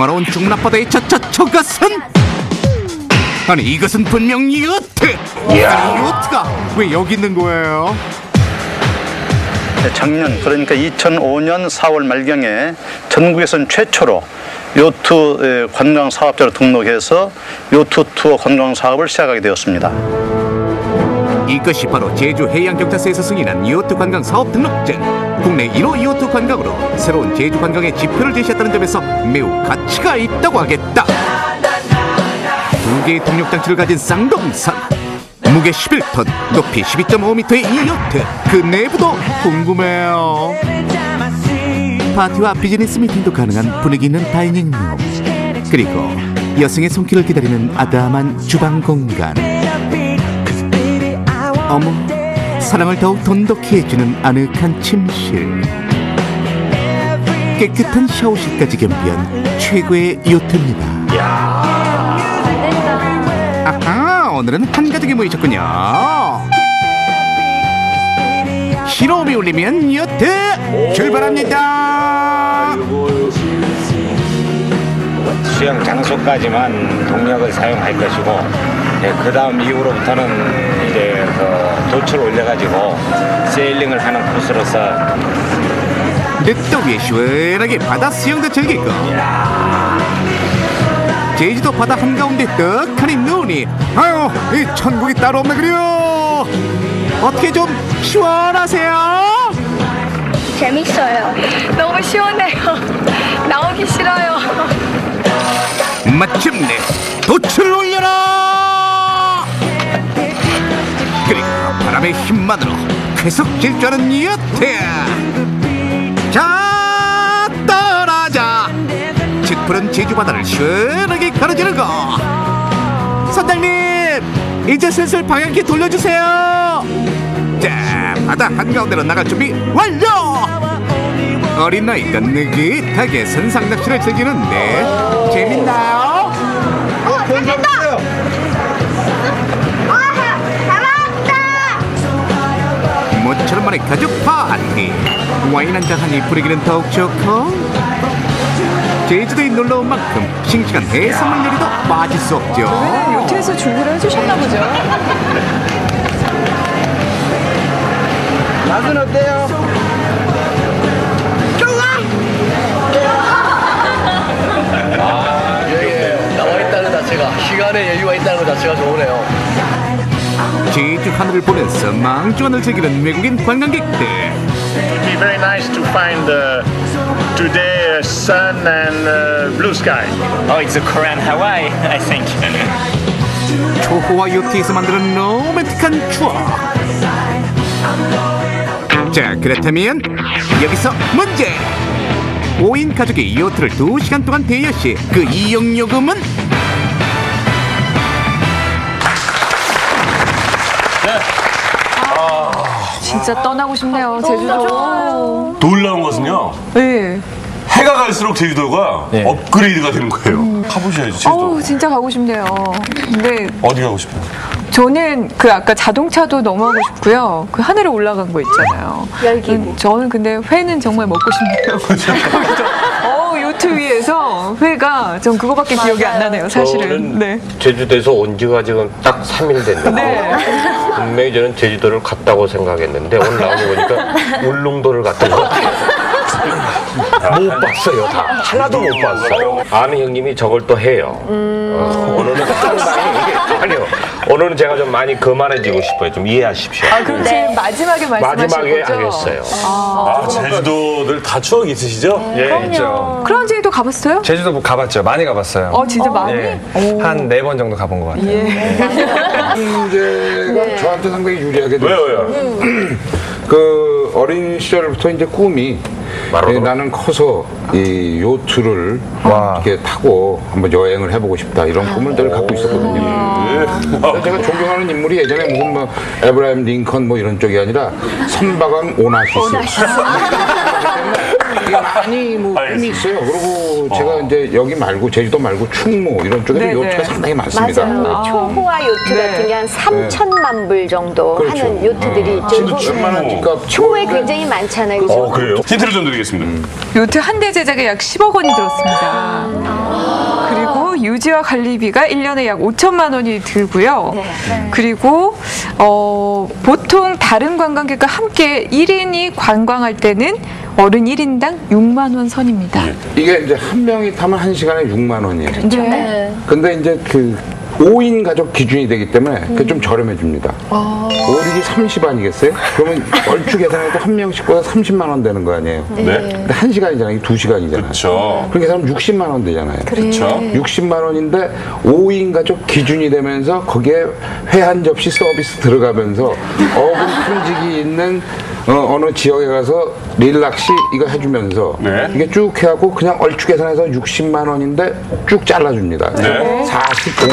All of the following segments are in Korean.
평화로운 중문 앞바다의 저저 저것은 아니 이것은 분명 요트 아니 요트가 왜 여기 있는 거예요? 네, 작년 그러니까 2005년 4월 말경에 전국에선 최초로 요트 에, 관광 사업자로 등록해서 요트 투어 관광 사업을 시작하게 되었습니다. 이것이 바로 제주 해양경찰서에서 승인한 요트 관광 사업 등록증. 국내 1호 요트 관광으로 새로운 제주 관광의 지표를 제시했다는 점에서 매우 가치가 있다고 하겠다. 두 개의 동력 장치를 가진 쌍동선. 무게 11톤 높이 12.5m의 이 요트 그 내부도 궁금해요. 파티와 비즈니스 미팅도 가능한 분위기 있는 다이닝룸. 그리고 여성의 손길을 기다리는 아담한 주방 공간 어머 사랑을 더욱 돈독히 해주는 아늑한 침실. 깨끗한 샤워실까지 겸비한 최고의 요트입니다. 아하 오늘은 한 가족이 모이셨군요. 실험이 울리면 요트 출발합니다. 수영 장소까지만 동력을 사용할 것이고 그 다음 이후로부터는 이제 그 도출 올려가지고 세일링을 하는 코스로서 위에 시원하게 바다 수영도 즐기고 제주도 바다 한가운데 떡하니 눈이 아유 이 천국이 따로 없나 그래요 어떻게 좀 시원하세요? 재밌어요. 너무 시원해요. 나오기 싫어요. 마침내 도출 올려라 바람의 힘만으로 계속 질주하는 여태. 자 떠나자 짙푸른 제주바다를 시원하게 가로지르고. 선장님 이제 슬슬 방향키 돌려주세요. 자 바다 한가운데로 나갈 준비 완료. 어린 나이가 느긋하게 선상 낚시를 즐기는데 재밌나요? 어, 재밌다. 만의 가족 파티 와인 한 잔 하니 분위기는 더욱 좋고 제주도에 놀러온 만큼 싱싱한 해산물 요리도 빠질 수 없죠 요트에서 준비를 해주셨나 보죠. 맛은 어때요? 아, 나와 있다는 자체가 시간에 여유가 있다는 것 자체가 좋으네요. 제주 하늘을 보면서 망주한을 즐기는 외국인 관광객들 It'd be very nice to find uh, today uh, sun and uh, blue sky. Oh, it's a Korean Hawaii, I think. 초호화 요트에서 만드는 로맨틱한 추억 자 그렇다면 여기서 문제 5인 가족이 요트를 2시간 동안 대여시 그 이용요금은? 진짜 떠나고 싶네요, 제주도. 놀라운 것은요. 네. 해가 갈수록 제주도가 업그레이드가 되는 거예요. 가보셔야죠, 제주도. 어우, 진짜 가고 싶네요. 근데 어디 가고 싶어요? 저는 그 아까 자동차도 하고 싶고요. 그 하늘에 올라간 거 있잖아요. 음, 저는 근데 회는 정말 먹고 싶네요. 요트 위에서 회가 전 그거밖에 기억이 안 나네요, 사실은. 저는 네. 제주도에서 온 지가 지금 딱 3일 됐는데 네. 분명히 저는 제주도를 갔다고 생각했는데 오늘 나오고 보니까 울릉도를 갔던 것 같아요. 못 봤어요, 다. 하나도 못 봤어요. 아는 형님이 저걸 또 해요. 어, 오늘은 상당히 이게 아니요. 오늘은 제가 좀 많이 그만해지고 싶어요. 좀 이해하십시오. 아, 그럼 지금 마지막에 말씀하신 마지막에 거죠? 하겠어요. 아, 제주도들 다 추억이 있으시죠? 예, 있죠. 크라운제이도 가봤어요? 제주도 뭐 가봤죠. 많이 가봤어요. 어, 진짜 많이? 예, 한네 번 정도 가본 것 같아요. 문제가 저한테 상당히 유리하게 왜요, 됐어요. 왜요? 그 어린 시절부터 이제 꿈이 예, 나는 커서 이 요트를 이렇게 타고 한번 여행을 해보고 싶다 이런 꿈을 늘 갖고 있었거든요. 그래서 제가 존경하는 인물이 예전에 무슨 뭐 에브라임 링컨 뭐 이런 쪽이 아니라 선박왕 오나시스. 이게 많이 뭐 꿈이 있어요. 그리고 제가 이제 여기 말고 제주도 말고 충무 이런 쪽에도 네네. 요트가 상당히 많습니다. 맞아요. 초호화 요트 네. 같은 게 한 3천만 불 정도 그렇죠. 하는 요트들이 있죠. 진짜 충만한 집값. 초에 굉장히 많잖아요. 그죠? 어, 그래요? 힌트를 좀 드리겠습니다. 요트 한 대 제작에 약 10억 원이 들었습니다. 유지와 관리비가 1년에 약 5천만 원이 들고요. 네. 그리고 어, 보통 다른 관광객과 함께 1인이 관광할 때는 어른 1인당 6만 원 선입니다. 이게 이제 한 명이 타면 한 시간에 6만 원이에요. 네. 근데 이제 그 5인 가족 기준이 되기 때문에 그게 좀 저렴해집니다. 5릭이 30 아니겠어요? 그러면 얼추 계산해도 한 명씩보다 30만 원 되는 거 아니에요? 네. 근데 한 시간이잖아요. 이게 두 시간이잖아요. 그렇죠. 그렇게 계산하면 60만 원 되잖아요. 그렇죠. 60만 원인데 5인 가족 기준이 되면서 거기에 회 한 접시 서비스 들어가면서 어분 품직이 있는 어, 느 지역에 가서 릴락시 이거 해주면서 네. 이게 쭉 해갖고 그냥 얼추 계산해서 60만 원인데 쭉 잘라줍니다. 네. 45만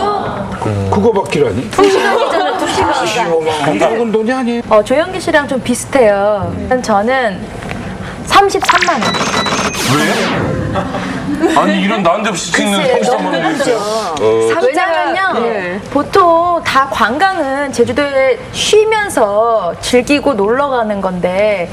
원. 그거 받기라니? 두 시간이잖아, 두 시간. 45만 원. 적은 돈이 아니에요. 어, 조영기 씨랑 좀 비슷해요. 저는 33만 원. 왜? 아니 이런 시키는 글쎄, 33만 너무 원이 있어요. 어. 왜냐면요, 네. 보통 다 관광은 제주도에 쉬면서 즐기고 놀러 가는 건데,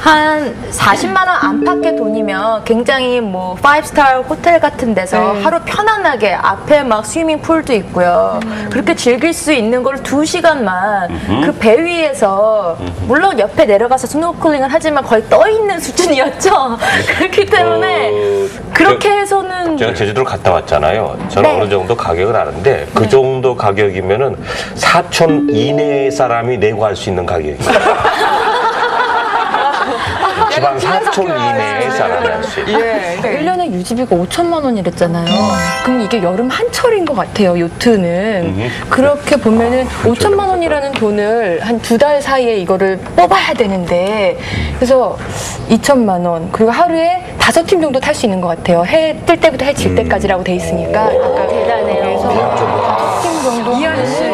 한 40만 원 안팎의 돈이면 굉장히 뭐 5스타 호텔 같은 데서 네. 하루 편안하게 앞에 막 스위밍 풀도 있고요. 그렇게 즐길 수 있는 걸 두 시간만 그 배 위에서 물론 옆에 내려가서 스노클링을 하지만 거의 떠 있는 수준이었죠. 그렇기 때문에 어, 그렇게 해서는 제가 제주도를 갔다 왔잖아요. 저는 네. 어느 정도 가격을 아는데 그 정도 가격이면은 사촌 이내 사람이 내고 할 수 있는 가격이에요. 지방 사촌 이내의 사람이 할 수 있는. 예. 1년에 유지비가 5천만 원이랬잖아요. 그럼 이게 여름 한철인 것 같아요, 요트는. 그렇게 보면은 5천만 원이라는 돈을 한 두 달 사이에 이거를 뽑아야 되는데, 그래서 2천만 원, 그리고 하루에 다섯 팀 정도 탈 수 있는 것 같아요. 해 뜰 때부터 해 질 때까지라고 돼 있으니까. 아까 대단해요. 그래서 다섯 팀 정도. 이한 씨.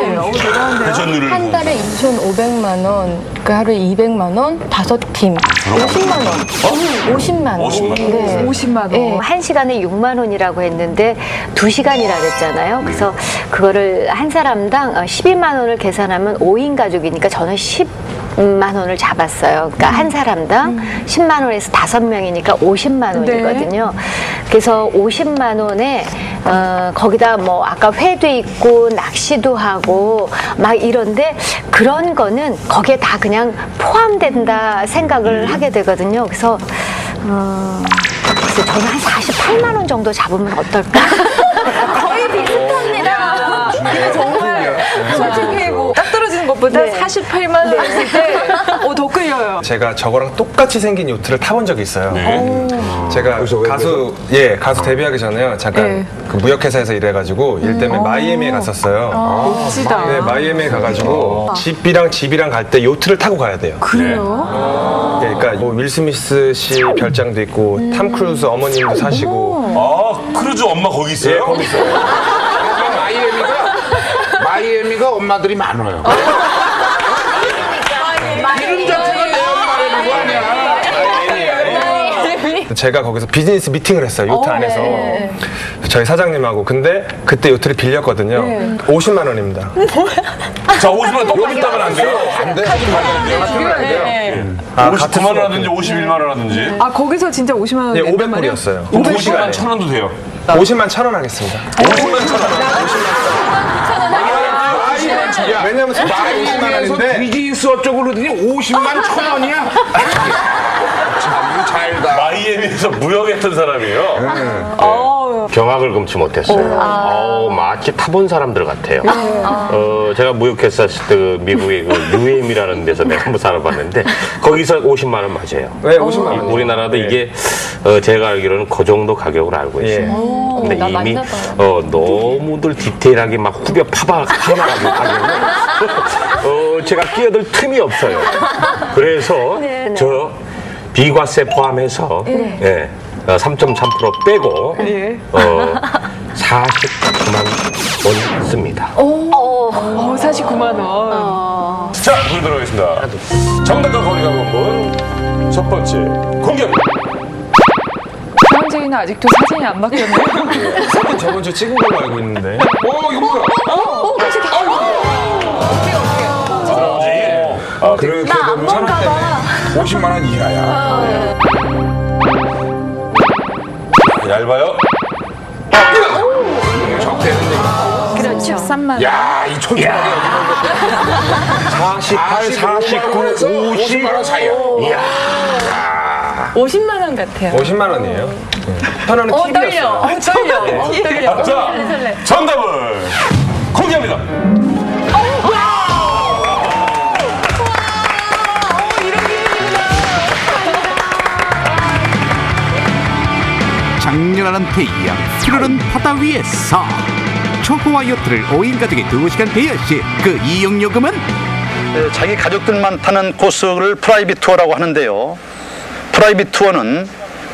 회전율을 한 달에 2,500만 원, 그 하루에 200만 원, 다섯 팀, 50만 원. 50만 원. 50만 원. 네. 50만 원. 네. 한 시간에 6만 원이라고 했는데 두 시간이라 그랬잖아요. 그래서 그거를 한 사람당 어, 12만 원을 계산하면 5인 가족이니까 저는 10 만 원을 잡았어요. 그러니까 한 사람당 10만 원에서 다섯 명이니까 50만 원이거든요. 그래서 50만 원에 어, 거기다 뭐 아까 회도 있고 낚시도 하고 막 이런데 그런 거는 거기에 다 그냥 포함된다 생각을 하게 되거든요. 그래서 어, 글쎄 저는 한 48만 원 정도 잡으면 어떨까? 거의 비슷합니다. 근데 정말 솔직히 뭐 것보다 네. 48만 원 했을 때, 어, 더 끌려요. 제가 저거랑 똑같이 생긴 요트를 타본 적이 있어요. 제가 그래서 왜 가수 예 가수 데뷔하기 전에요. 잠깐 네. 그 무역회사에서 일해가지고 일 때문에 마이애미에 갔었어요. 멋지다. 네 마이애미에 가가지고 집이랑 집이랑 갈 때 요트를 타고 가야 돼요. 그래요? 네, 그러니까 뭐 윌 스미스 씨 별장도 있고 탐 크루즈 어머님도 사시고 아 크루즈 엄마 거기 있어요? 예 거기 있어요. 마이애미가 엄마들이 많아요. 이름 자체가 내 엄마라는 거 아니야. 제가 거기서 비즈니스 미팅을 했어요 요트 안에서 저희 사장님하고 근데 그때 요트를 빌렸거든요. 50만 원입니다. 자 50만 원 너무 비싸면 안 돼요? 안 돼. 안 돼요. 아, 59만 원 하든지 51만 원 하든지 아, 거기서 진짜 50만 원. 네, 말이에요? 500불이었어요. 50만 천 원도 돼요 50만 천 원 하겠습니다. 50만 천 원. 왜냐면 솔직히 50만 마이애미에서 원인데 비즈니스 어쩌고 그러더니 50만 천 원이야? 참 잘다. 마이애미에서 무역했던 사람이에요. 어, 경악을 금치 못했어요. 어우, 마치 타본 사람들 같아요. 어, 제가 무역했었을 때그 미국의 그 UM이라는 데서 내가 한번 살아봤는데 거기서 50만 원 맞아요. 왜 50만 원? 우리나라도 예. 이게 어, 제가 알기로는 그 정도 가격으로 알고 있어요. 예. 근데 나 이미 봐요. 어, 너무들 디테일하게 막 후벼 파봐 파놔가지고 가격은 어, 제가 끼어들 틈이 없어요. 그래서 저 비과세 포함해서 예, 어, 3.3% 빼고 예. 어, 49만 원 씁니다. 어, 49만 원. 자 보도록 하겠습니다. 정답과 거리가 먼 분 첫 번째 공격! 현재인은 아직도 사진이 안 바뀌었네요. 사진 저번 주 찍은 걸로 알고 있는데. 어 이거 뭐야? 아, 그렇게 되면 50만 원 이하야. 얇아요 그렇죠. 13만 야, 이 촌촌하게 48, 49, 50만 원 사이야. 이야. 50만 원 같아요. 50만 원이에요. 편안한 어, 떨려. TV였어요. 어, 떨려. 어, 떨려. 자, 정답을 공개합니다. 장렬하는 태양 푸르른 바다 위에서 초코와 요트를 5인 가족이 2시간 대여시 그 이용요금은 에, 자기 가족들만 타는 코스를 프라이빗 투어라고 하는데요. 프라이빗 투어는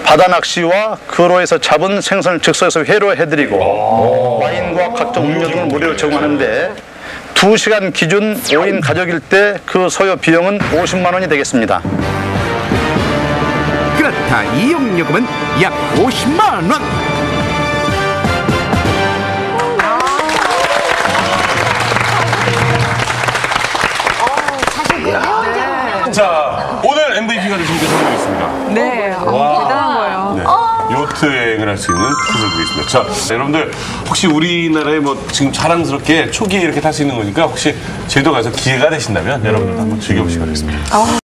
바다 낚시와 그로에서 잡은 생선을 즉석에서 회로해드리고 와인과 각종 음료 등을 무료로 제공하는데 2시간 기준 5인 가족일 때 그 소요 비용은 50만 원이 되겠습니다. 그렇다 이용요금은 약 50만 원 자, 오늘 MVP가 되신 분들 선정했습니다. 네, 어, 대단한 거예요. 네. 요트 여행을 할 수 있는 퀴즈를 드리겠습니다. 자, 여러분들 혹시 우리나라에 뭐 지금 자랑스럽게 초기에 이렇게 탈 수 있는 거니까 혹시 제주도 가서 기회가 되신다면 여러분들 한번 즐겨보시기 바라겠습니다. 아,